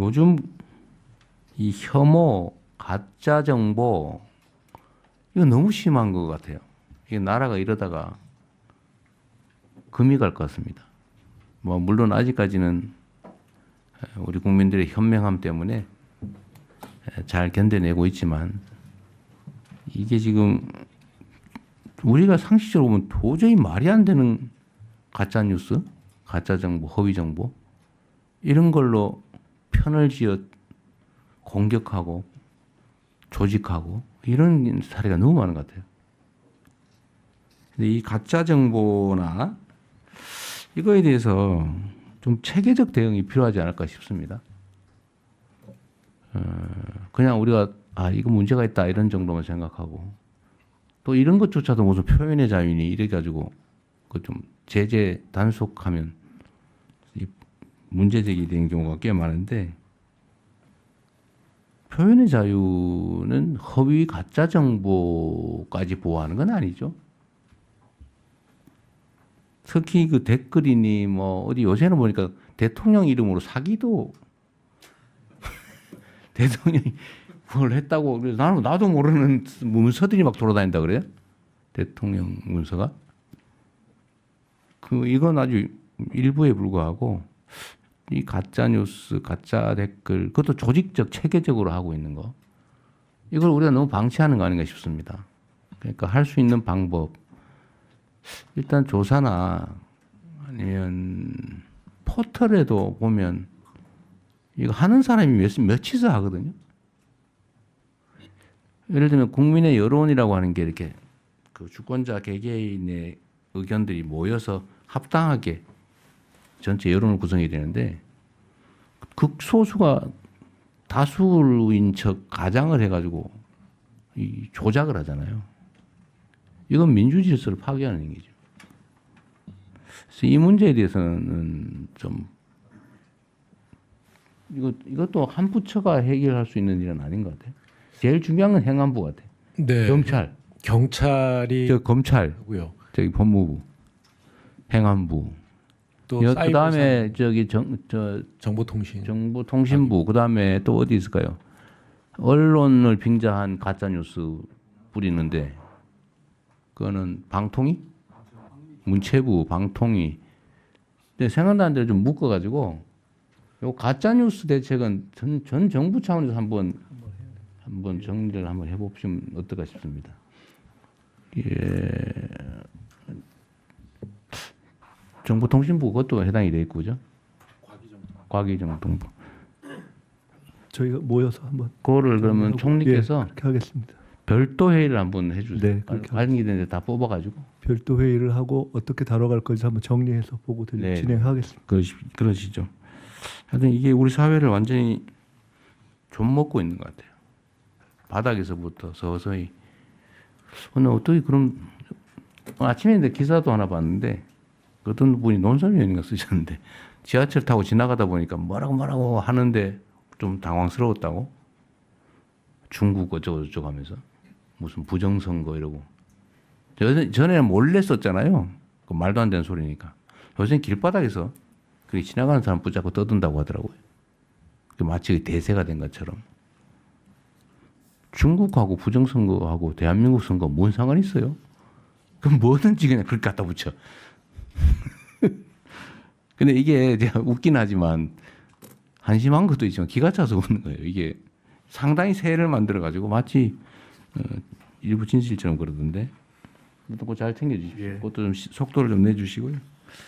요즘 이 혐오, 가짜 정보 이거 너무 심한 것 같아요. 이게 나라가 이러다가 금이 갈 것 같습니다. 뭐 물론 아직까지는 우리 국민들의 현명함 때문에 잘 견뎌내고 있지만 이게 지금 우리가 상식적으로 보면 도저히 말이 안 되는 가짜 뉴스, 가짜 정보, 허위 정보 이런 걸로 편을 지어 공격하고 조직하고 이런 사례가 너무 많은 것 같아요. 근데 이 가짜 정보나 이거에 대해서 좀 체계적 대응이 필요하지 않을까 싶습니다. 어, 그냥 우리가 아 이거 문제가 있다 이런 정도만 생각하고 또 이런 것조차도 무슨 표현의 자유니 이래 가지고 그 좀 제재 단속하면 이 문제 제기되는 경우가 꽤 많은데 표현의 자유는 허위 가짜 정보까지 보호하는 건 아니죠. 특히 그 댓글이니 뭐 어디 요새는 보니까 대통령 이름으로 사기도 대통령이 뭘 했다고 나는 나도 모르는 문서들이 막 돌아다닌다 그래요. 대통령 문서가 그 이건 아주 일부에 불과하고 이 가짜 뉴스, 가짜 댓글 그것도 조직적 체계적으로 하고 있는 거 이걸 우리가 너무 방치하는 거 아닌가 싶습니다. 그러니까 할 수 있는 방법 일단 조사나 아니면 포털에도 보면 이거 하는 사람이 몇, 몇이서 하거든요. 예를 들면 국민의 여론이라고 하는 게 이렇게 그 주권자 개개인의 의견들이 모여서 합당하게 전체 여론을 구성해야 되는데 극소수가 다수인 척 가장을 해가지고 이 조작을 하잖아요. 이건 민주 질서를 파괴하는 얘기죠. 그래서 이 문제에 대해서는 좀 이거 이것도 한 부처가 해결할 수 있는 일은 아닌 것 같아요. 제일 중요한 건 행안부 같아요. 네. 경찰, 경찰이 저 검찰, 고요. 저기 법무부, 행안부. 또 여- 그다음에 저기 정, 저 정보통신. 정보통신부 그다음에 또 어디 있을까요? 언론을 빙자한 가짜 뉴스 뿌리는데 그거는 방통위, 문체부, 방통위. 근데 생각나는 대로 좀 묶어 가지고 요 가짜 뉴스 대책은 전, 전 정부 차원에서 한번 한번 정리를 한번 해보시면 어떨까 싶습니다. 예. 정보통신부 그것도 해당이 돼 있고 그죠? 과기정통부. 저희가 모여서 한번 그거를 그러면 총리께서 예, 그렇게 하겠습니다. 별도 회의를 한번 해주세요. 네, 그렇게 관계된 데다 뽑아가지고 별도 회의를 하고 어떻게 다뤄갈 건지 한번 정리해서 보고 드리, 네. 진행하겠습니다. 그러시, 그러시죠. 하여튼 이게 우리 사회를 완전히 좀 먹고 있는 것 같아요. 바닥에서부터 서서히. 오늘 어떻게 그럼 아침에 내 기사도 하나 봤는데 어떤 분이 논설위원인가 쓰셨는데 지하철 타고 지나가다 보니까 뭐라고 뭐라고 하는데 좀 당황스러웠다고 중국 어쩌고 저쩌고 하면서 무슨 부정선거 이러고 전- 전에는 몰래 썼잖아요. 그 말도 안 되는 소리니까. 요새는 길바닥에서 그 지나가는 사람 붙잡고 떠든다고 하더라고요. 그 마치 그 대세가 된 것처럼. 중국하고 부정선거하고 대한민국 선거 뭔 상관이 있어요? 그럼 뭐든지 그냥 그렇게 갖다 붙여. 근데 이게 웃긴 하지만 한심한 것도 있지만 기가 차서 웃는 거예요. 이게 상당히 새해를 만들어 가지고 마치 어, 일부 진실처럼 그러던데. 그것도 잘 챙겨주십시오. 예. 그것도 좀 시- 속도를 좀 내주시고요.